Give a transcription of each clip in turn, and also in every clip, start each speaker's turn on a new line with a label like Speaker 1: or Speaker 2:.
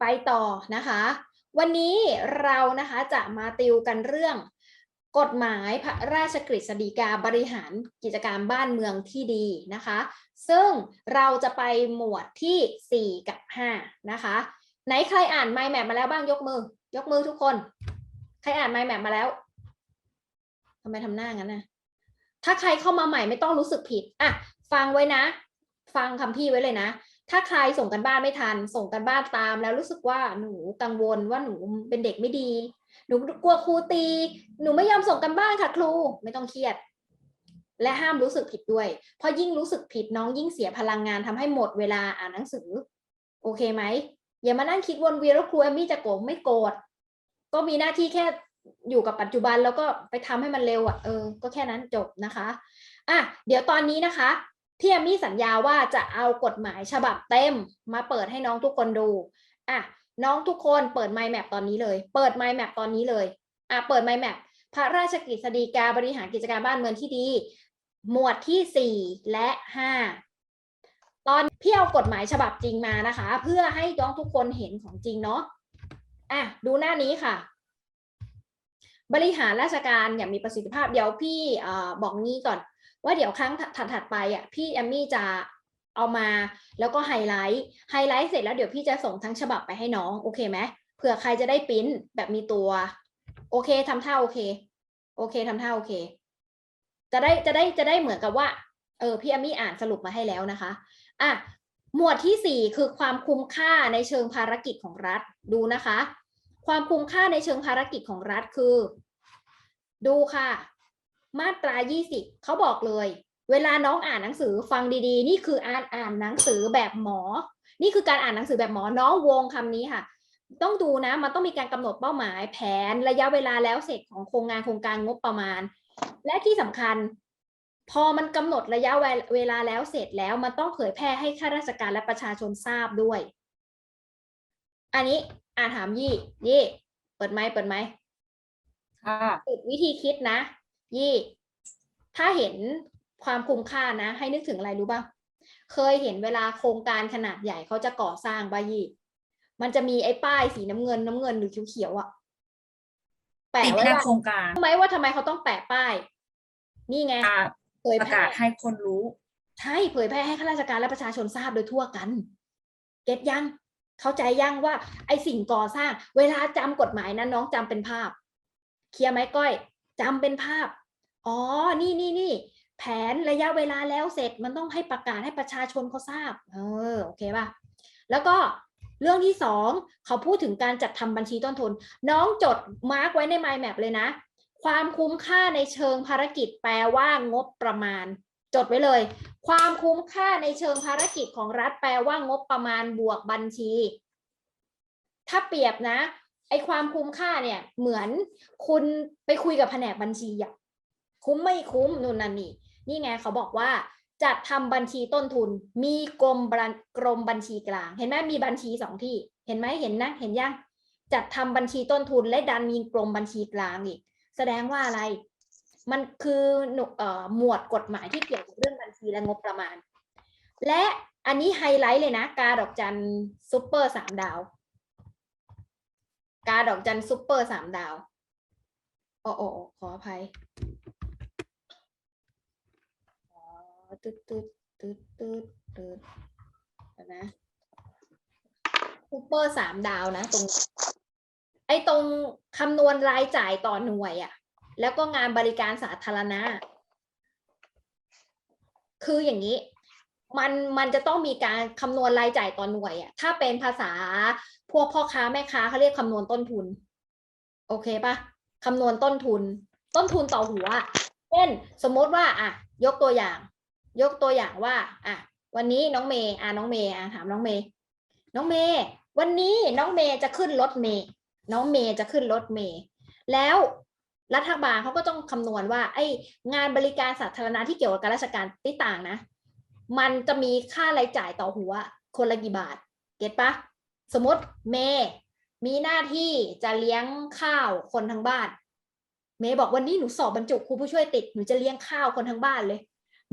Speaker 1: ไปต่อนะคะ วันนี้เรานะคะจะมาติวกันเรื่อง กฎหมายพระราชกฤษฎีกาบริหารกิจการบ้านเมืองที่ดีนะคะ ซึ่งเราจะไปหมวดที่ 4 กับ 5 นะคะ ไหนใครอ่าน mind map มาแล้วบ้างยกมือ ยกมือทุกคน ใครอ่าน mind map มาแล้วทำไมทำหน้างั้นนะถ้าใครเข้ามาใหม่ไม่ต้องรู้สึกผิดอะฟังไว้นะ ฟังคำพี่ไว้เลยนะ ถ้าใครส่งกันบ้านไม่ทัน ส่งกันบ้านตาม แล้วรู้สึกว่าหนูกังวลว่าหนูเป็นเด็กไม่ดี หนูกลัวครูตี หนูไม่ยอมส่งกันบ้านค่ะครูไม่ต้องเครียด และห้ามรู้สึกผิดด้วย เพราะยิ่งรู้สึกผิดน้องยิ่งเสียพลังงานทำให้หมดเวลาอ่านหนังสือ โอเคไหมอย่ามานั่งคิดวนเวียนว่าครูแอมมี่จะโกรธไม่โกรธก็มีหน้าที่แค่อยู่กับปัจจุบันแล้วก็ไปทำให้มันเร็วอะเออ ก็แค่นั้นจบนะคะอะเดี๋ยวตอนนี้นะคะ พี่แอมมี่สัญญาว่าจะเอากฎหมายฉบับเต็มมาเปิดให้น้องทุกคนดูอะน้องทุกคนเปิด Mind Map ตอนนี้เลย เปิด Mind Map ตอนนี้เลยอะเปิด Mind Map พระราชกฤษฎีกาบริหารกิจการบ้านเมืองที่ดี หมวดที่ 4 และ 5 ตอนพี่เอากฎหมายฉบับจริงมานะคะ เพื่อให้น้องทุกคนเห็นของจริงเนาะอะดูหน้านี้ค่ะ บริหารราชการอย่างมีประสิทธิภาพเดี๋ยวพี่อบอกงี้ก่อน ว่าเดี๋ยวครั้งถัดๆไปอะพี่แอมมี่จะเอามาแล้วก็ไฮไลท์ไฮไลท์เสร็จแล้วเดี๋ยวพี่จะส่งทั้งฉบับไปให้น้องโอเคไหมเผื่อใครจะได้ปริ้นแบบมีตัว โอเคทำท่าโอเค โอเคทำท่าโอเค จะได้จะได้จะได้เหมือนกับว่าเออพี่แอมมี่อ่านสรุปมาให้แล้วนะคะอะหมวดที่สี่คือความคุ้มค่าในเชิงภารกิจของรัฐดูนะคะ ความคุ้มค่าในเชิงภารกิจของรัฐคือ ดูค่ะ มาตรา 20 เขาบอกเลย เวลาน้องอ่านหนังสือฟังดีๆ นี่คืออ่านอ่านหนังสือแบบหมอ นี่คือการอ่านหนังสือแบบหมอน้องวงคำนี้ค่ะ ต้องดูนะ มันต้องมีการกำหนดเป้าหมายแผนระยะเวลาแล้วเสร็จของโครงงานโครงการงบประมาณ และที่สำคัญ พอมันกำหนดระยะเวลาแล้วเสร็จแล้ว มันต้องเผยแพร่ให้ข้าราชการและประชาชนทราบด้วย อันนี้อ่านถามยี่ยี่เปิดไมค์เปิดไมค์
Speaker 2: ค่ะ
Speaker 1: ฝึกวิธีคิดนะ ยี่ ถ้าเห็นความคุ้มค่านะ ให้นึกถึงอะไรรู้ป่ะ เคยเห็นเวลาโครงการขนาดใหญ่เขาจะก่อสร้างป่ะยี่ มันจะมีไอ้ป้ายสีน้ำเงินน้ำเงินหรือเขียวๆอะแปะ
Speaker 2: ติด
Speaker 1: ไว้
Speaker 2: หน้า
Speaker 1: ว่า
Speaker 2: โครงการ
Speaker 1: รู้ไหมว่าทำไมเขาต้องแปะป้าย นี่ไง
Speaker 2: อ่า
Speaker 1: เผย
Speaker 2: ประ
Speaker 1: แพร่
Speaker 2: กาศให้คนรู้
Speaker 1: ใช่เผยแพร่ให้ข้าราชการและประชาชนทราบโดยทั่วกัน เก็ตยังเข้าใจยังว่า ไอสิ่งก่อสร้าง เวลาจำกฎหมายนะน้องจำเป็นภาพ เคลียร์ไหมก้อยจำเป็นภาพ อ๋อ นี่นี่นี่แผนระยะเวลาแล้วเสร็จมันต้องให้ประกาศให้ประชาชนเขาทราบ เออ โอเคป่ะ แล้วก็เรื่องที่สองเขาพูดถึงการจัดทำบัญชีต้นทุน น้องจดมาร์กไว้ใน mind map เลยนะ ความคุ้มค่าในเชิงภารกิจแปลว่างบประมาณ จดไว้เลย ความคุ้มค่าในเชิงภารกิจของรัฐแปลว่างบประมาณบวกบัญชี ถ้าเปรียบนะไอความคุ้มค่าเนี่ยเหมือนคุณไปคุยกับแผนกบัญชีอะ คุ้มไม่คุ้มนู่นนั่นนี่นี่ไงเขาบอกว่าจัดทำบัญชีต้นทุน มีกรมบัญกรมบัญชีกลาง เห็นไหมมีบัญชีสองที่ เห็นไหมเห็นนะ เห็นยังจัดทำบัญชีต้นทุนและดันมีกรมบัญชีกลางอีก แสดงว่าอะไร มันคือหนุเอ่อหมวดกฎหมายที่เกี่ยวกับเรื่องบัญชีและงบประมาณ และอันนี้ไฮไลท์เลยนะ กาดอกจันซุปเปอร์สามดาว กาดอกจันซุปเปอร์สามดาวโอ้โอโอขออภัยอ๋อ ตึ๊ดตึ๊ดตึ๊ดตึ๊ดตึ๊ดนะซุปเปอร์สามดาวนะ ตรง ไอ้ตรงคำนวณรายจ่ายต่อหน่วยอะแล้วก็งานบริการสาธารณะ คืออย่างนี้ มันมันจะต้องมีการคำนวณรายจ่ายต่อหน่วยอะถ้าเป็นภาษาพวกพ่อค้าแม่ค้าเขาเรียกคำนวณต้นทุน โอเคปะคำนวณต้นทุน ต้นทุนต่อหัว เช่น สมมติว่าอะยกตัวอย่าง ยกตัวอย่างว่าอะวันนี้น้องเมย์อะน้องเมย์อะถามน้องเมย์น้องเมย์วันนี้น้องเมย์จะขึ้นรถเมย์น้องเมย์จะขึ้นรถเมย์แล้วรัฐบาลเขาก็ต้องคำนวณว่า ไอ้งานบริการสาธารณะที่เกี่ยวกับการราชการที่ต่างนะ มันจะมีค่ารายจ่ายต่อหัว คนละกี่บาท เก็ตปะสมมติเมย์มีหน้าที่จะเลี้ยงข้าวคนทั้งบ้าน เมย์บอกวันนี้หนูสอบบรรจุครูผู้ช่วยติดหนูจะเลี้ยงข้าวคนทั้งบ้านเลย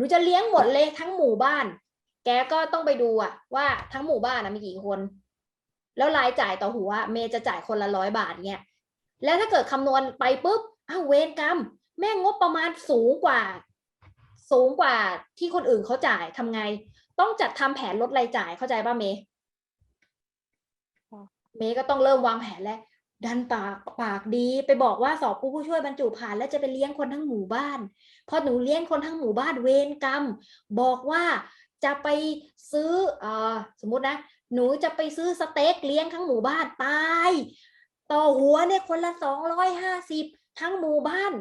Speaker 1: นูจะเลี้ยงหมดเลยทั้งหมู่บ้าน แกก็ต้องไปดูอะว่าทั้งหมู่บ้านนะมีกี่คน แล้วรายจ่ายต่อหัวเมย์จะจ่ายคนละร้อยบาทเนี่ยแล้วถ้าเกิดคำนวณไปปุ๊บอ้าวเวรกรรม แม่งงบประมาณสูงกว่า สูงกว่าที่คนอื่นเขาจ่ายทำไง ต้องจัดทำแผนลดรายจ่ายเข้าใจป่ะเมย์
Speaker 2: ค่ะ
Speaker 1: เมย์ก็ต้องเริ่มวางแผนแล้ว ดันปากปากดีไปบอกว่าสอบผู้ผู้ช่วยบรรจุผ่าน แล้วจะไปเลี้ยงคนทั้งหมู่บ้าน พอหนูเลี้ยงคนทั้งหมู่บ้านเวรกรรม บอกว่าจะไปซื้อออสมมตินะ หนูจะไปซื้อสเต็กเลี้ยงทั้งหมู่บ้านตาย ต่อหัวเนี่ยคนละสองร้อยห้าสิบทั้งหมู่บ้าน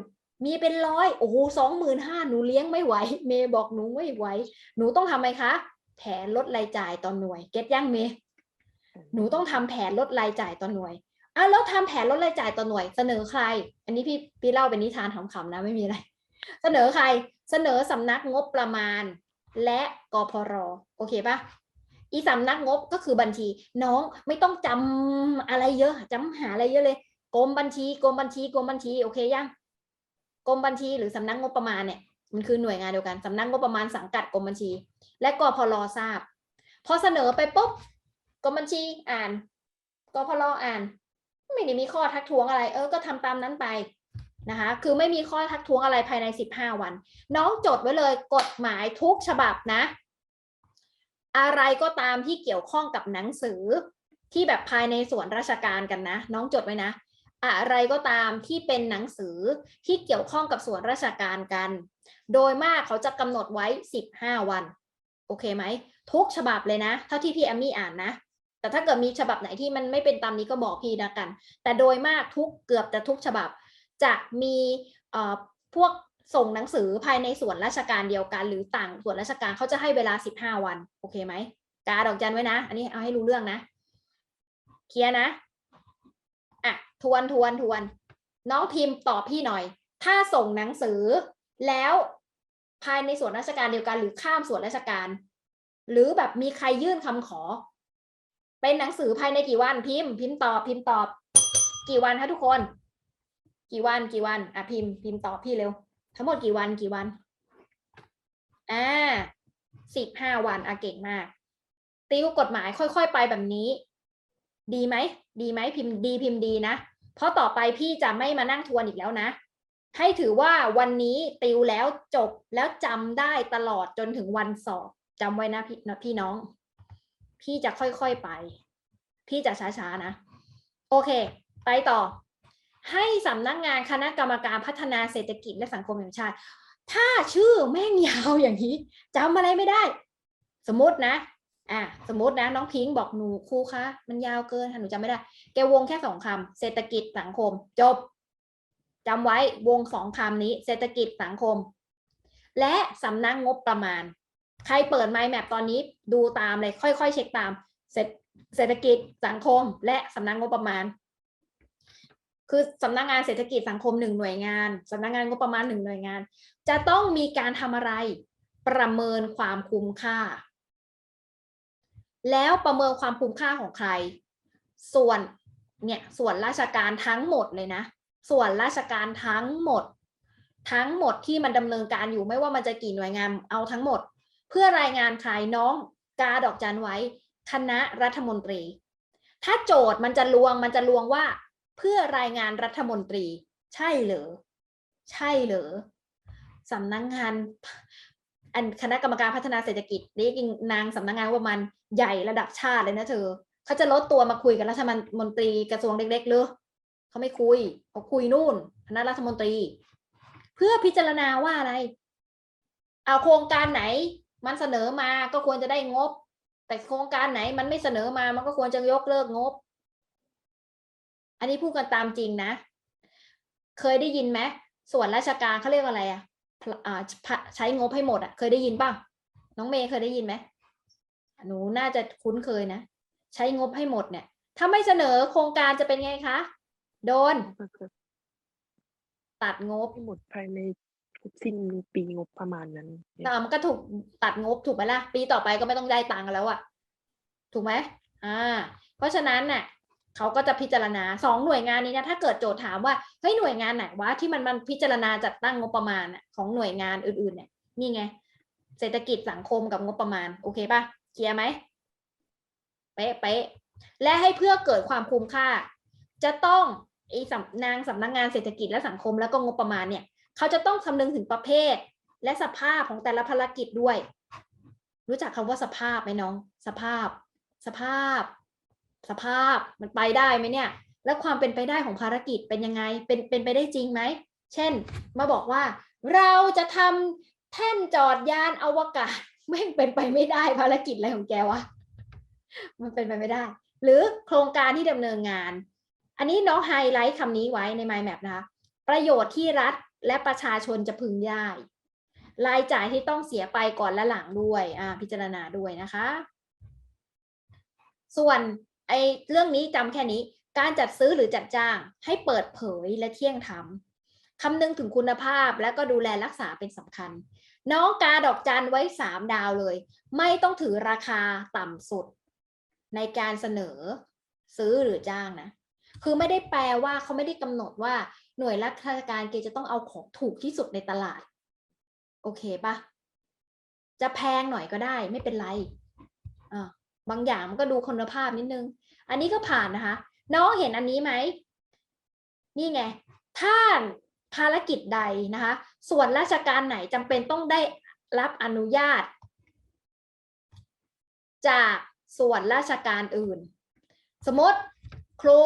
Speaker 1: มีเป็นร้อยโอ้โหสองหมื่นห้าหนูเลี้ยงไม่ไหว เมย์บอกหนูไม่ไหว หนูต้องทำไมคะ แผนลดรายจ่ายต่อหน่วย เก็ตยังเมย์หนูต้องทำแผนลดรายจ่ายต่อหน่วย อ้าวแล้วทำแผนลดรายจ่ายต่อหน่วยเสนอใคร อันนี้พี่พี่เล่าเป็นนิทานขำๆนะไม่มีอะไร เสนอใครเสนอสำนักงบประมาณ และกพรโอเคปะอีสำนักงบก็คือบัญชี น้องไม่ต้องจำอะไรเยอะจำหาอะไรเยอะเลยกรมบัญชีกรมบัญชีกรมบัญชีโอเคยังกรมบัญชีหรือสำนักงบประมาณเนี่ยมันคือหน่วยงานเดียวกันสำนักงบประมาณสังกัดกรมบัญชี และกพรทราบ พอเสนอไปปุ๊บกรมบัญชีอ่านกพรอ่าน ไม่ได้มีข้อทักท้วงอะไร เออก็ทำตามนั้นไปนะคะ คือไม่มีข้อทักท้วงอะไรภายใน 15 วัน น้องจดไว้เลยกฎหมายทุกฉบับนะ อะไรก็ตามที่เกี่ยวข้องกับหนังสือที่แบบภายในส่วนราชการกันนะ น้องจดไว้นะ อะไรก็ตามที่เป็นหนังสือที่เกี่ยวข้องกับส่วนราชการกัน โดยมากเขาจะกำหนดไว้ 15 วัน โอเคไหม ทุกฉบับเลยนะ เท่าที่พี่แอมมี่อ่านนะ แต่ถ้าเกิดมีฉบับไหนที่มันไม่เป็นตามนี้ก็บอกพี่นะกัน แต่โดยมากทุกเกือบจะทุกฉบับ จะมีพวกส่งหนังสือภายในส่วนราชการเดียวกัน หรือต่างส่วนราชการเขาจะให้เวลา 15 วัน โอเคไหมกาดอกจันไว้นะ อันนี้เอาให้รู้เรื่องนะ เคลียร์นะอะทวนทวนทวน น้องพิมพ์ตอบพี่หน่อย ถ้าส่งหนังสือแล้วภายในส่วนราชการเดียวกัน หรือข้ามส่วนราชการ หรือแบบมีใครยื่นคำขอ เป็นหนังสือภายในกี่วันพิมพ์ พิมพ์ตอบพิมพ์ตอบ กี่วันคะทุกคน กี่วันกี่วันอะพิมพ์พิมพ์ตอบพี่เร็ว ทั้งหมดกี่วันกี่วันอ่าสิบห้าวันอะเก่งมาก ติวกฎหมายค่อย ๆ ไปแบบนี้ ดีไหมดีไหมพิมพ์ดีพิมพ์ดีนะเพราะต่อไปพี่จะไม่มานั่งทวนอีกแล้วนะ ให้ถือว่าวันนี้ติวแล้วจบแล้วจำได้ตลอดจนถึงวันสอบจำไว้นะพี่นะพี่น้อง พี่จะค่อยๆไป พี่จะช้าๆนะ โอเค ไปต่อ ให้สำนักงานคณะกรรมการพัฒนาเศรษฐกิจและสังคมแห่งชาติ ถ้าชื่อแม่งยาวอย่างนี้จำอะไรไม่ได้ สมมตินะอะสมมตินะน้องพิงค์บอกหนูครูคะมันยาวเกินค่ะหนูจำไม่ได้ แกวงแค่สองคำเศรษฐกิจสังคม จบจำไว้วงสองคำนี้ เศรษฐกิจสังคม และสำนักงบประมาณ ใครเปิดไมล์แมปตอนนี้ดูตามเลยค่อยๆ เช็คตามเศรษเศรษฐกิจสังคม และสำนักงบประมาณ คือสำนักงานเศรษฐกิจสังคมหนึ่งหน่วยงานสำนักงานงบประมาณหนึ่งหน่วยงาน จะต้องมีการทำอะไรประเมินความคุ้มค่า แล้วประเมินความคุ้มค่าของใคร ส่วนเนี่ยส่วนราชการทั้งหมดเลยนะ ส่วนราชการทั้งหมด ทั้งหมดที่มันดำเนินการอยู่ไม่ว่ามันจะกี่หน่วยงานเอาทั้งหมด เพื่อรายงานใครน้องกาดอกจันไว้ คณะรัฐมนตรี ถ้าโจทย์มันจะลวงมันจะลวงว่า เพื่อรายงานรัฐมนตรี ใช่เหรอใช่เหรอสำนักงานอันคณะกรรมการพัฒนาเศรษฐกิจนี่จริงนางสำนักงานว่ามันใหญ่ระดับชาติเลยนะเธอเขาจะลดตัวมาคุยกับรัฐมนตรีกระทรวงเล็กๆหรือเขาไม่คุยเขาคุยนู่นคณะรัฐมนตรี เพื่อพิจารณาว่าอะไร เอาโครงการไหน มันเสนอมาก็ควรจะได้งบ แต่โครงการไหนมันไม่เสนอมามันก็ควรจะยกเลิกงบ อันนี้พูดกันตามจริงนะ เคยได้ยินไหมส่วนราชการเขาเรียกอะไรอะอ่าใช้งบให้หมดอะเคยได้ยินป่ะน้องเมย์เคยได้ยินไหมหนูน่าจะคุ้นเคยนะ ใช้งบให้หมดเนี่ย ถ้าไม่เสนอโครงการจะเป็นไงคะ โดน
Speaker 2: ก็คือ
Speaker 1: ตัดงบ
Speaker 2: ให้หมดภายใน สิ้นปีงบประมาณนั้น
Speaker 1: อ่มันก็ถูกตัดงบถูกไหมล่ะ ปีต่อไปก็ไม่ต้องได้ตังค์กันแล้วอะถูกไหมอ่า เพราะฉะนั้นน่ะเขาก็จะพิจารณาสองหน่วยงานนี้นะถ้าเกิดโจทย์ถามว่าเฮ้ยหน่วยงานไหนวะที่มันมันพิจารณาจัดตั้งงบประมาณของหน่วยงานอื่นๆ เนี่ย นี่ไง เศรษฐกิจสังคมกับงบประมาณ โอเคป่ะเคลียร์ไหมเป๊ะเป๊ะและให้เพื่อเกิดความคุ้มค่า จะต้องไอ้สำนางสำนักงานเศรษฐกิจและสังคมแล้วก็งบประมาณเนี่ย เขาจะต้องคำนึงถึงประเภท และสภาพของแต่ละภารกิจด้วย รู้จักคำว่าสภาพไหมน้อง สภาพ สภาพ สภาพมันไปได้ไหมเนี่ย แล้วความเป็นไปได้ของภารกิจเป็นยังไง เป็นเป็นไปได้จริงไหม เช่น มาบอกว่า เราจะทำแท่นจอดยานอวกาศไม่เป็นไปไม่ได้ภารกิจอะไรของแกวะมันเป็นไปไม่ได้ หรือโครงการที่ดำเนินงาน อันนี้น้องไฮไลท์คำนี้ไว้ใน Mind Map นะคะ ประโยชน์ที่รัฐ และประชาชนจะพึงได้รายจ่ายที่ต้องเสียไปก่อนและหลังด้วยอ่าพิจารณาด้วยนะคะ ส่วนไอ้เรื่องนี้จำแค่นี้ การจัดซื้อหรือจัดจ้างให้เปิดเผยและเที่ยงธรรมคำนึงถึงคุณภาพและก็ดูแลรักษาเป็นสำคัญ น้องกาดอกจันไว้สามดาวเลย ไม่ต้องถือราคาต่ำสุด ในการเสนอซื้อหรือจ้างนะ คือไม่ได้แปลว่าเขาไม่ได้กำหนดว่า หน่วยราชการเกจะต้องเอาของถูกที่สุดในตลาด โอเคปะจะแพงหน่อยก็ได้ไม่เป็นไรอ่าบางอย่างมันก็ดูคุณภาพนิดนึง อันนี้ก็ผ่านนะคะ น้องเห็นอันนี้ไหม นี่ไง ถ้าภารกิจใดนะคะ ส่วนราชการไหนจำเป็นต้องได้รับอนุญาต จากส่วนราชการอื่น สมมติครู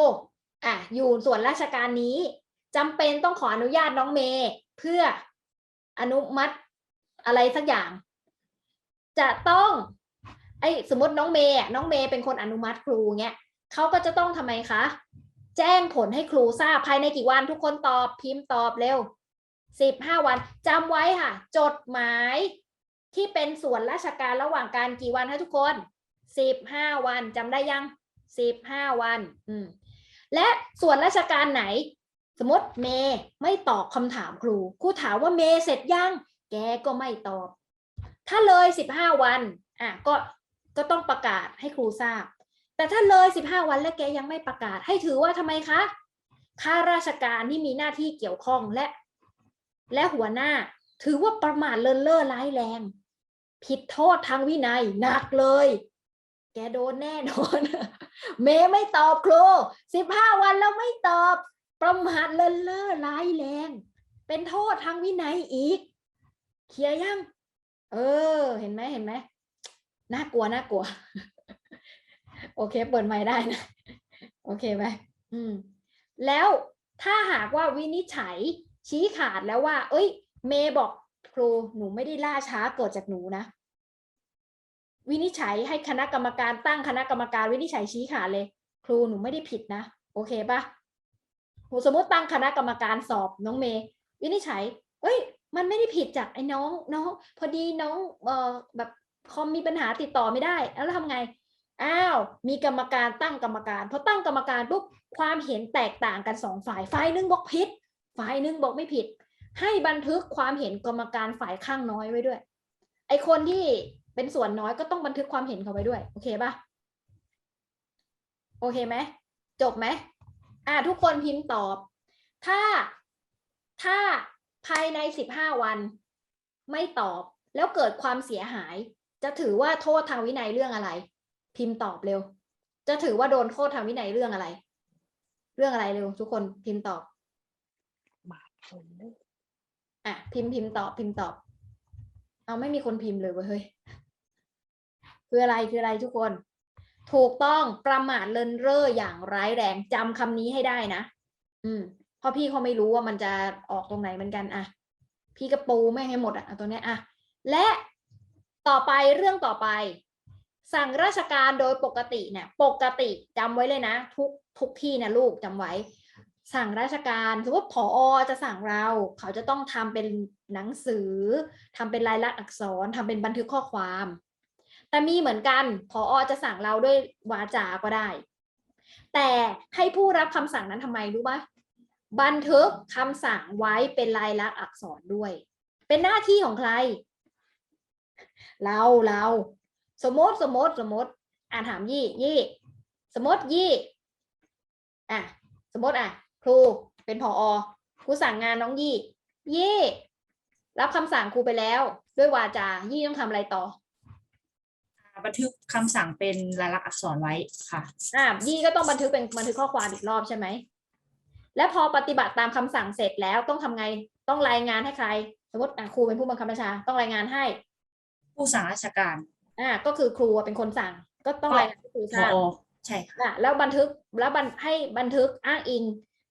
Speaker 1: อะอยู่ส่วนราชการนี้ จำเป็นต้องขออนุญาตน้องเมย์เพื่ออนุมัติอะไรสักอย่าง จะต้องไอ้สมมติน้องเมย์น้องเมย์เป็นคนอนุมัติครูเงี้ยเขาก็จะต้องทำไมคะ แจ้งผลให้ครูทราบภายในกี่วันทุกคนตอบพิมพ์ตอบเร็วสิบห้าวันจำไว้ค่ะ จดหมายที่เป็นส่วนราชการระหว่างการกี่วันคะทุกคนสิบห้าวันจำได้ยังสิบห้าวัน อืมและส่วนราชการไหน สมมติเมย์ไม่ตอบคำถามครู ครูถามว่าเมย์เสร็จยัง แกก็ไม่ตอบ ถ้าเลยสิบห้าวันอะก็ก็ต้องประกาศให้ครูทราบ แต่ถ้าเลยสิบห้าวันแล้วแกยังไม่ประกาศให้ถือว่าทำไมคะข้าราชการที่มีหน้าที่เกี่ยวข้องและ และหัวหน้า ถือว่าประมาทเลินเล่อร้ายแรง ผิดโทษทางวินัยหนักเลย แกโดนแน่นอน เมย์ไม่ตอบครูสิบห้าวันแล้วไม่ตอบ ประมาทเลินเล่อร้ายแรง เป็นโทษทางวินัยอีก เคลียร์ยัง เออ เห็นไหมเห็นไหมน่ากลัวน่ากลัว โอเค เปิดไมค์ได้นะ โอเคไหมอืม แล้วถ้าหากว่าวินิจฉัยชี้ขาดแล้วว่า เอ้ย เมย์บอกครูหนูไม่ได้ล่าช้าเกิดจากหนูนะ วินิจฉัยให้คณะกรรมการตั้งคณะกรรมการวินิจฉัยชี้ขาดเลย ครูหนูไม่ได้ผิดนะ โอเคปะ สมมติตั้งคณะกรรมการสอบน้องเมย์วินิจฉัย เอ้ย มันไม่ได้ผิดจากไอ้น้องน้องพอดีน้องเอ่อแบบคอมมีปัญหาติดต่อไม่ได้ แล้วทำไงอ้าวมีกรรมการตั้งกรรมการพอตั้งกรรมการปุ๊บความเห็นแตกต่างกันสองฝ่ายฝ่ายหนึ่งบอกผิด ฝ่ายหนึ่งบอกไม่ผิด ให้บันทึกความเห็นกรรมการฝ่ายข้างน้อยไว้ด้วย ไอคนที่เป็นส่วนน้อยก็ต้องบันทึกความเห็นเขาไว้ด้วย โอเคปะโอเคไหมจบไหม อ่าทุกคนพิมพ์ตอบ ถ้าถ้าภายในสิบห้าวัน ไม่ตอบแล้วเกิดความเสียหาย จะถือว่าโทษทางวินัยเรื่องอะไร พิมพ์ตอบเร็ว จะถือว่าโดนโทษทางวินัยเรื่องอะไร เรื่องอะไรเร็ว ทุกคนพิมพ์ตอบ
Speaker 2: หมาคนเลย
Speaker 1: อะพิมพ์พิมพ์ตอบพิมพ์ตอบ เอาไม่มีคนพิมพ์เลยเว้ยเฮ้ยคืออะไรคืออะไรทุกคน ถูกต้องประมาทเลินเร่ออย่างร้ายแรงจำคำนี้ให้ได้นะ อืมเพราะพี่เขาไม่รู้ว่ามันจะออกตรงไหนเหมือนกันอะพี่ก็ปูแม่ให้หมดอะตัวเนี้ยอะและต่อไปเรื่องต่อไป สั่งราชการโดยปกติเนี่ยปกติจำไว้เลยนะ ทุกทุกที่นะลูกจำไว้ สั่งราชการสมมติผอจะสั่งเรา เขาจะต้องทำเป็นหนังสือทำเป็นลายลักษณ์อักษรทำเป็นบันทึกข้อความ แต่มีเหมือนกันผออจะสั่งเราด้วยวาจาก็ได้ แต่ให้ผู้รับคำสั่งนั้นทำไมรู้ปะบันทึกคำสั่งไว้เป็นลายลักษณ์อักษรด้วย เป็นหน้าที่ของใคร เราเราสมมติสมมติสมมติ อ่านถามยี่ยี่สมมติยี่อะสมมติอะ ครูเป็นผอครูสั่งงานน้องยี่ ยี่ รับคำสั่งครูไปแล้ว ด้วยวาจา ยี่ต้องทำอะไรต่อ
Speaker 3: บันทึกคำสั่งเป็นลายลักษณ์อักษรไว้ค่ะ
Speaker 1: อ่ายี่ก็ต้องบันทึกเป็นบันทึกข้อความอีกรอบใช่ไหม แล้วพอปฏิบัติตามคำสั่งเสร็จแล้วต้องทำไงต้องรายงานให้ใคร สมมติอะครูเป็นผู้บังคับบัญชาต้องรายงานให้
Speaker 3: ผู้สั่งราชการ
Speaker 1: อ่าก็คือครูเป็นคนสั่ง ก็ต้องรายงานให้ครู
Speaker 3: พ
Speaker 1: ทราบ
Speaker 3: อใช่ค่ะ
Speaker 1: อะแล้วบันทึกแล้วบันให้บันทึกอ้างอิง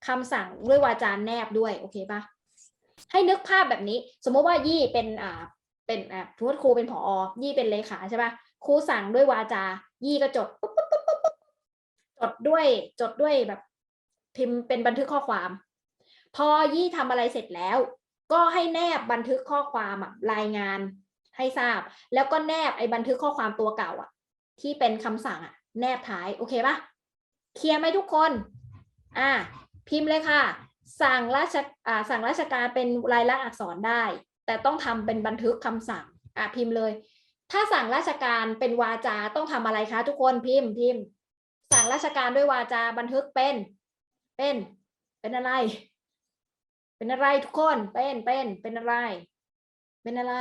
Speaker 1: คำสั่งด้วยวาจาแนบด้วยโอเคปะให้นึกภาพแบบนี้ สมมติว่ายี่เป็นอ่าเป็นอ่าสมมติครูเป็นผอ ยี่เป็นเลขาใช่ปะ ครูสั่งด้วยวาจา ยี่ก็จดปุ๊บปุ๊บปุ๊บปุ๊บปุ๊บจดด้วยจดด้วยแบบ พิมพ์เป็นบันทึกข้อความ พอยี่ทำอะไรเสร็จแล้ว ก็ให้แนบบันทึกข้อความอะรายงานให้ทราบ แล้วก็แนบไอ้บันทึกข้อความตัวเก่าอะที่เป็นคำสั่งอะแนบท้ายโอเคปะเคลียร์ไหมทุกคน อ่า พิมพ์เลยค่ะ สั่งราชอ่าสั่งราชการเป็นลายลักษณ์อักษรได้ แต่ต้องทำเป็นบันทึกคำสั่ง อ่าพิมพ์เลย ถ้าสั่งราชการเป็นวาจาต้องทำอะไรคะทุกคนพิมพ์พิมพ์ สั่งราชการด้วยวาจาบันทึกเป็น เป็น เป็นอะไร เป็นอะไรทุกคนเป็นเป็นเป็นอะไร เป็นอะไร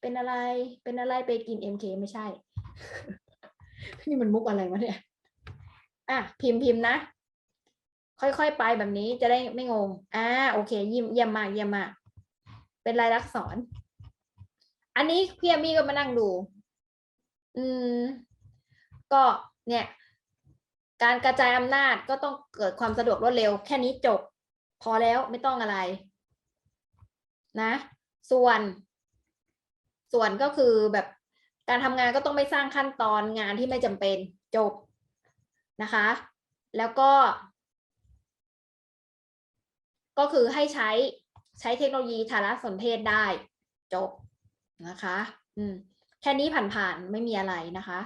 Speaker 1: เป็นอะไร เป็นอะไรไปกินเอ็มเคไม่ใช่ นี่มันมุกอะไรวะเนี่ยอะพิมพ์พิมพ์นะ ค่อยๆไปแบบนี้จะได้ไม่งงอ่าโอเคยิมเยี่ยมมากเยี่ยมมากเป็นลายลักษณ์ อันนี้พี่แอมมี่ก็มานั่งดู อืม ก็เนี่ย การกระจายอำนาจก็ต้องเกิดความสะดวกรวดเร็ว แค่นี้จบ พอแล้วไม่ต้องอะไร นะ ส่วน ส่วนก็คือแบบการทำงานก็ต้องไม่สร้างขั้นตอนงานที่ไม่จำเป็นจบนะคะ แล้วก็ ก็คือให้ใช้ใช้เทคโนโลยีสารสนเทศได้ จบ นะคะ อืม แค่นี้ผ่านๆไม่มีอะไรนะคะ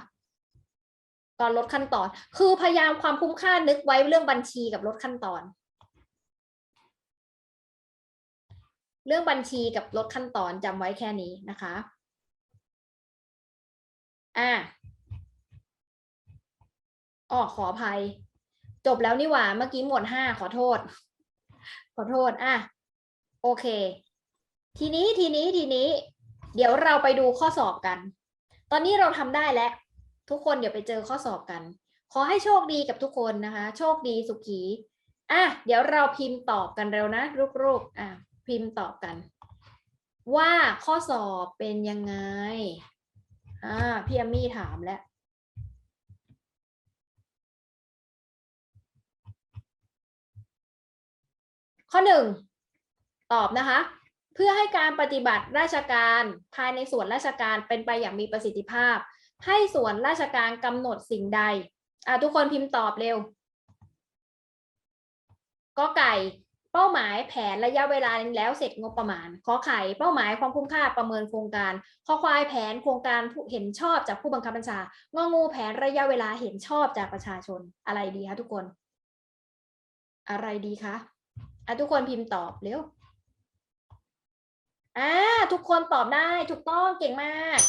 Speaker 1: ตอนลดขั้นตอน คือพยายามความคุ้มค่านึกไว้เรื่องบัญชีกับลดขั้นตอน เรื่องบัญชีกับลดขั้นตอนจำไว้แค่นี้นะคะ อ่าอ๋อขออภัย จบแล้วนี่หว่า เมื่อกี้หมวดห้าขอโทษ ขอโทษ อะ โอเค ทีนี้ทีนี้ทีนี้ เดี๋ยวเราไปดูข้อสอบกัน ตอนนี้เราทำได้แล้ว ทุกคนเดี๋ยวไปเจอข้อสอบกัน ขอให้โชคดีกับทุกคนนะคะ โชคดีสุขีอะเดี๋ยวเราพิมพ์ตอบกันเร็วนะลูกๆอะพิมพ์ตอบกัน ว่าข้อสอบเป็นยังไงอ่าพี่อามี่ถามแล้วข้อหนึ่งตอบนะคะ เพื่อให้การปฏิบัติราชการภายในส่วนราชการเป็นไปอย่างมีประสิทธิภาพ ให้ส่วนราชการกำหนดสิ่งใดอะทุกคนพิมพ์ตอบเร็วก็ไก่เป้าหมายแผนระยะเวลาแล้วเสร็จงบประมาณ ขอไข่เป้าหมายความคุ้มค่าประเมินโครงการขอควายแผนโครงการเห็นชอบจากผู้บังคับบัญชางองูแผนระยะเวลาเห็นชอบจากประชาชนอะไรดีคะทุกคน อะไรดีคะอะทุกคนพิมพ์ตอบเร็ว อ่าทุกคนตอบได้ถูกต้องเก่งมาก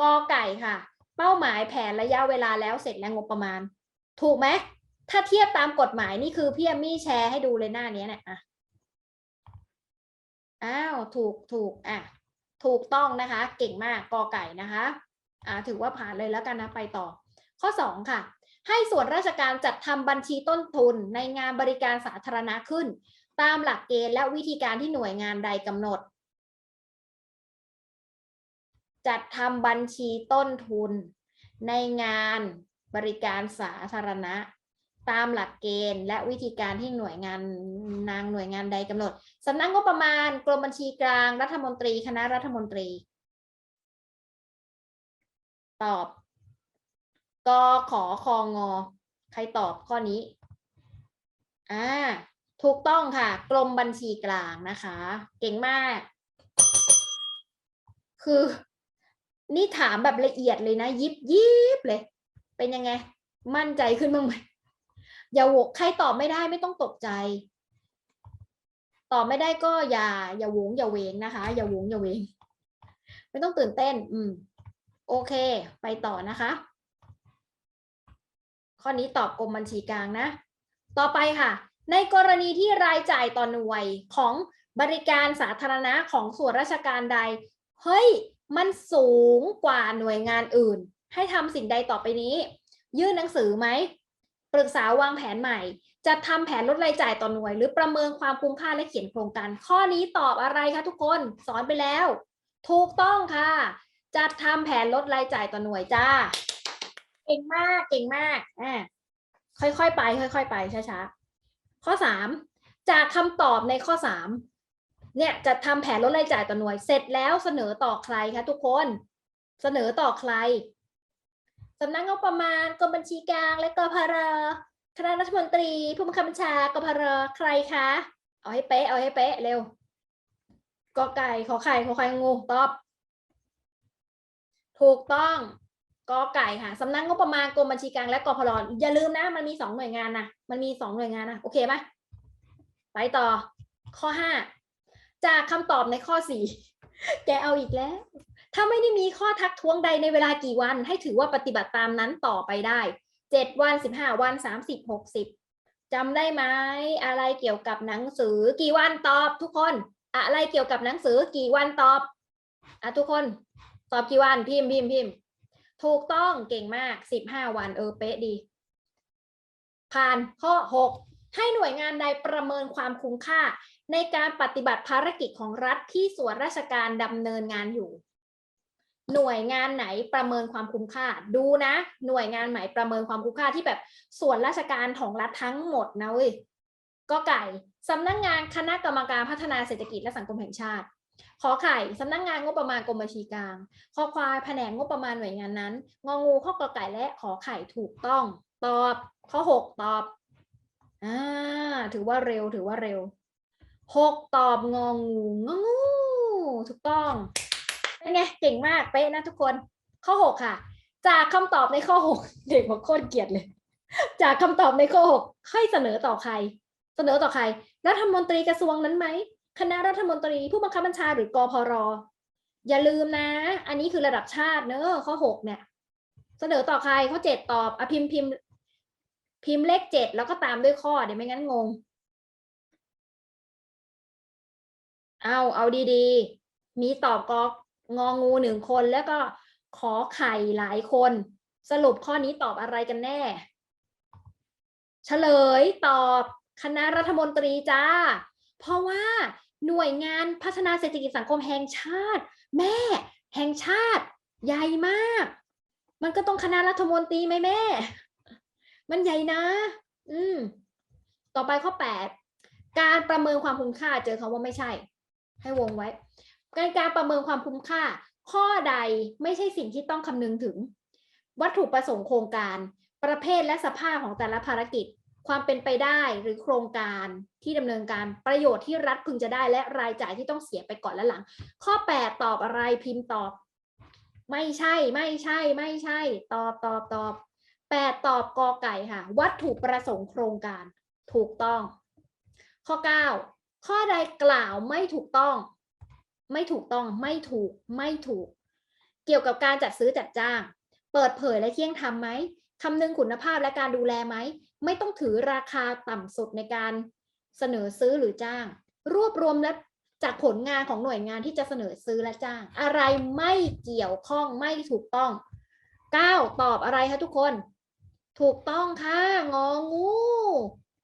Speaker 1: กอไก่ค่ะ เป้าหมายแผนระยะเวลาแล้วเสร็จและงบประมาณ ถูกไหมถ้าเทียบตามกฎหมายนี่คือพี่แอมมี่แชร์ให้ดูเลยหน้านี้เนี่ยอะอ้าวถูกถูกอะถูกต้องนะคะ เก่งมากกอไก่นะคะอ่าถือว่าผ่านเลยแล้วกันนะไปต่อ ข้อสองค่ะ ให้ส่วนราชการจัดทำบัญชีต้นทุนในงานบริการสาธารณะขึ้น ตามหลักเกณฑ์และวิธีการที่หน่วยงานใดกำหนด จัดทำบัญชีต้นทุน ในงานบริการสาธารณะ ตามหลักเกณฑ์ และวิธีการที่หน่วยงานนางหน่วยงานใดกำหนดสำนักงบประมาณกรมบัญชีกลางรัฐมนตรีคณะรัฐมนตรี ตอบกขอคองอ ใครตอบข้อนี้อ่าถูกต้องค่ะ กรมบัญชีกลางนะคะ เก่งมาก คือ นี่ถามแบบละเอียดเลยนะ ยิบยิบเลย เป็นยังไง มั่นใจขึ้นบ้างไหมอย่าโวกใครตอบไม่ได้ไม่ต้องตกใจ ตอบไม่ได้ก็อย่า อย่าหวงอย่าเวงนะคะ อย่าหวงอย่าเวง ไม่ต้องตื่นเต้น อืม โอเค ไปต่อนะคะ ข้อนี้ตอบกรมบัญชีกลางนะ ต่อไปค่ะ ในกรณีที่รายจ่ายต่อหน่วยของบริการสาธารณะของส่วนราชการใด เฮ้ย มันสูงกว่าหน่วยงานอื่น ให้ทำสิ่งใดต่อไปนี้ ยื่นหนังสือไหมปรึกษาวางแผนใหม่ จะทำแผนลดรายจ่ายต่อหน่วย หรือประเมินความคุ้มค่าและเขียนโครงการ ข้อนี้ตอบอะไรคะทุกคนสอนไปแล้ว ถูกต้องค่ะ จัดทำแผนลดรายจ่ายต่อหน่วยจ้า เก่งมากเก่งมากอ่าค่อยๆไป ค่อย ๆ ไปช้าๆข้อสามจากคำตอบในข้อสาม เนี่ยจะทำแผนลดรายจ่ายต่อหน่วย เสร็จแล้วเสนอต่อใครคะทุกคน เสนอต่อใครสำนักงบประมาณกรมบัญชีกลางและกพรคณะรัฐมนตรีผู้บังคับบัญชากพรใครคะ เอาให้เป๊ะเอาให้เป๊ะเร็วกอไก่ขอไข่ขอไข่งูตอบ ถูกต้องกอไก่ค่ะสำนักงบประมาณกรมบัญชีกลางและกพรอย่าลืมนะ มันมีสองหน่วยงานนะมันมีสองหน่วยงานนะโอเคไหมไปต่อ ข้อห้า จากคำตอบในข้อสี่แกเอาอีกแล้ว ถ้าไม่ได้มีข้อทักท้วงใดในเวลากี่วัน ให้ถือว่าปฏิบัติตามนั้นต่อไปได้เจ็ดวันสิบห้าวันสามสิบหกสิบจำได้ไหมอะไรเกี่ยวกับหนังสือ กี่วันตอบทุกคน อะไรเกี่ยวกับหนังสือกี่วันตอบอะทุกคนตอบกี่วันพิมพ์พิมพ์พิมพ์ถูกต้องเก่งมากสิบห้าวันเออเป๊ะดี ผ่านข้อหกให้หน่วยงานใดประเมินความคุ้มค่า ในการปฏิบัติภารกิจของรัฐที่ส่วนราชการดำเนินงานอยู่ หน่วยงานไหนประเมินความคุ้มค่า ดูนะ หน่วยงานไหนประเมินความคุ้มค่าที่แบบส่วนราชการของรัฐทั้งหมดนะเว้ยก็ไก่สำนักงานคณะกรรมการพัฒนาเศรษฐกิจและสังคมแห่งชาติขอไข่สำนักงานงบประมาณกรมบัญชีกลางขอควายแผนกงบประมาณหน่วยงานนั้น งองูข้อกอไก่และขอไข่ถูกต้อง ตอบ ข้อหกตอบอ่าถือว่าเร็วถือว่าเร็ว หกตอบงองูงองูถูกต้องเป็นไงเก่งมากเป๊ะนะทุกคน ข้อหกค่ะ จากคำตอบในข้อหกเด็กบอกโคตรเกลียดเลย จากคำตอบในข้อหกให้เสนอต่อใคร เสนอต่อใครรัฐมนตรีกระทรวงนั้นไหมคณะรัฐมนตรีผู้บังคับบัญชาหรือกพรอย่าลืมนะ อันนี้คือระดับชาติเนอะข้อหกเนี่ย เสนอต่อใครข้อเจ็ดตอบอพิมพ์พิมพ์พิมพ์เลขเจ็ดแล้วก็ตามด้วยข้อเดี๋ยวไม่งั้นงง เอาเอาดีๆ มีตอบกององูหนึ่งคนแล้วก็ขอไข่หลายคน สรุปข้อนี้ตอบอะไรกันแน่ เฉลยตอบคณะรัฐมนตรีจ้า เพราะว่าหน่วยงานพัฒนาเศรษฐกิจสังคมแห่งชาติ แม่ แห่งชาติ ใหญ่มาก มันก็ต้องคณะรัฐมนตรีไหมแม่ มันใหญ่นะ อืม ต่อไปข้อแปดการประเมินความคุ้มค่าเจอคำว่าไม่ใช่ ให้วงไว้การการประเมินความคุ้มค่า ข้อใดไม่ใช่สิ่งที่ต้องคำนึงถึง วัตถุประสงค์โครงการ ประเภทและสภาพของแต่ละภารกิจ ความเป็นไปได้หรือโครงการที่ดำเนินการประโยชน์ที่รัฐพึงจะได้และรายจ่ายที่ต้องเสียไปก่อนและหลัง ข้อ 8 ตอบอะไรพิมพ์ตอบ ไม่ใช่ ไม่ใช่ ไม่ใช่ ตอบตอบตอบแปดตอบกอไก่ค่ะ วัตถุประสงค์โครงการ ถูกต้อง ข้อ 9 ข้อใดกล่าวไม่ถูกต้อง ไม่ถูกต้องไม่ถูกไม่ถูก เกี่ยวกับการจัดซื้อจัดจ้าง เปิดเผยและเที่ยงธรรมไหมคำนึงคุณภาพและการดูแลไหม ไม่ต้องถือราคาต่ำสุดในการเสนอซื้อหรือจ้าง รวบรวมและจากผลงานของหน่วยงานที่จะเสนอซื้อและจ้าง อะไรไม่เกี่ยวข้องไม่ถูกต้อง9ตอบอะไรคะทุกคน ถูกต้องค่ะงองู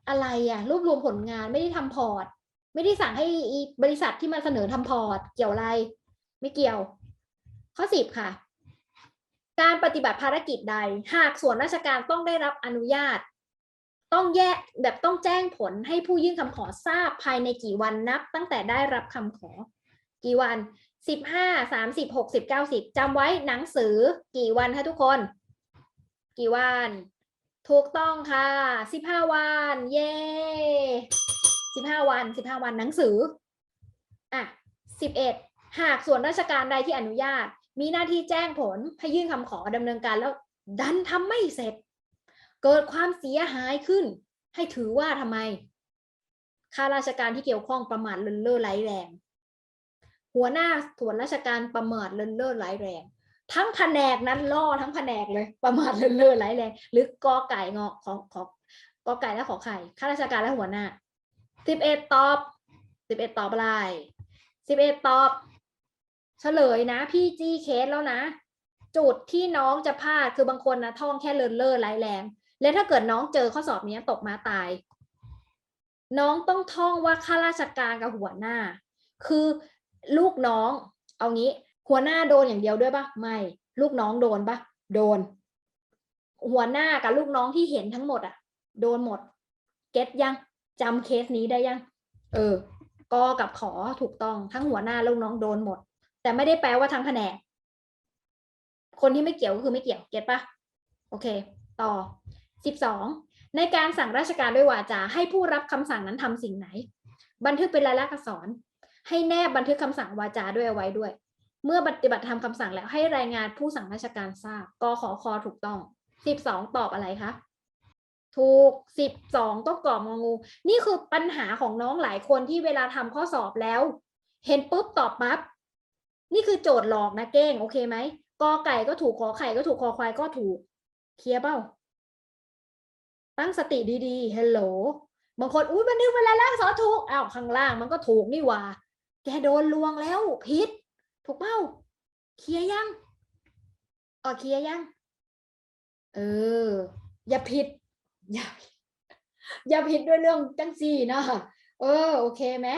Speaker 1: อะไรอะรวบรวมผลงานไม่ได้ทำพอร์ต ไม่ได้สั่งให้บริษัทที่มาเสนอทำพอร์ต เกี่ยวอะไร ไม่เกี่ยว ข้อสิบค่ะ การปฏิบัติภารกิจใด หากส่วนราชการต้องได้รับอนุญาต ต้องแยกแบบต้องแจ้งผลให้ผู้ยื่นคำขอทราบภายในกี่วันนับ ตั้งแต่ได้รับคำขอ กี่วันสิบห้าสามสิบหกสิบเก้าสิบจำไว้หนังสือ กี่วันคะทุกคน กี่วัน ถูกต้องค่ะสิบห้าวัน เย้ สิบห้าวันสิบห้าวันหนังสืออะสิบเอ็ดหากส่วนราชการใดที่อนุญาต มีหน้าที่แจ้งผลให้ยื่นคำขอดำเนินการแล้วดันทำไม่เสร็จ เกิดความเสียหายขึ้น ให้ถือว่าทำไมข้าราชการที่เกี่ยวข้องประมาทเลินเล่อไหลแรง หัวหน้าส่วนราชการประมาทเลินเล่อไหลแรง ทั้งแผนกนั้นล่อทั้งแผนกเลย ประมาทเลินเล่อไหลแรง หรือกอไก่งอของของกอไก่และขอไข่ข้าราชการและหัวหน้า สิบเอ็ดตอบสิบเอ็ดตอบอะไรสิบเอ็ดตอบ เฉลยนะพี่จี้เคสแล้วนะ จุดที่น้องจะพลาดคือบางคนนะท่องแค่เลินเล่อไร้แรงแล้วถ้าเกิดน้องเจอข้อสอบเนี้ยตกมาตาย น้องต้องท่องว่าข้าราชการกับหัวหน้า คือลูกน้องเอางี้ หัวหน้าโดนอย่างเดียวด้วยปะไม่ ลูกน้องโดนปะโดน หัวหน้ากับลูกน้องที่เห็นทั้งหมดอะโดนหมด เก็ตยัง จำเคสนี้ได้ยัง เออกอกับขอถูกต้องทั้งหัวหน้าลูกน้องโดนหมด แต่ไม่ได้แปลว่าทั้งแผนก คนที่ไม่เกี่ยวก็คือไม่เกี่ยวเก็ตปะโอเค ต่อสิบสองในการสั่งราชการด้วยวาจาให้ผู้รับคำสั่งนั้นทำสิ่งไหน บันทึกเป็นลายลักษณ์อักษร ให้แนบบันทึกคำสั่งวาจาด้วยเอาไว้ด้วย เมื่อปฏิบัติทำคำสั่งแล้วให้รายงานผู้สั่งราชการทราบกขอคอถูกต้องสิบสองตอบอะไรคะ ถูกสิบสองต้องกรอบงองู นี่คือปัญหาของน้องหลายคนที่เวลาทำข้อสอบแล้ว เห็นปุ๊บตอบปั๊บนี่คือโจทย์หลอกนะเก้ง โอเคไหมกอไก่ก็ถูกขอไข่ก็ถูกคอควายก็ถูก เคลียร์เปล่าตั้งสติดีๆฮัลโหลบางคนอุ้ยมันนึกเวลาล่างสอถูกอ้าวข้างล่างมันก็ถูกนี่หว่า แกโดนลวงแล้วผิด ถูกเปล่าเคลียร์ยังเออเคลียร์ยัง เออ อย่าผิด อย่าผิดอย่าผิดด้วยเรื่องจังสี่นะเออ โอเคไหม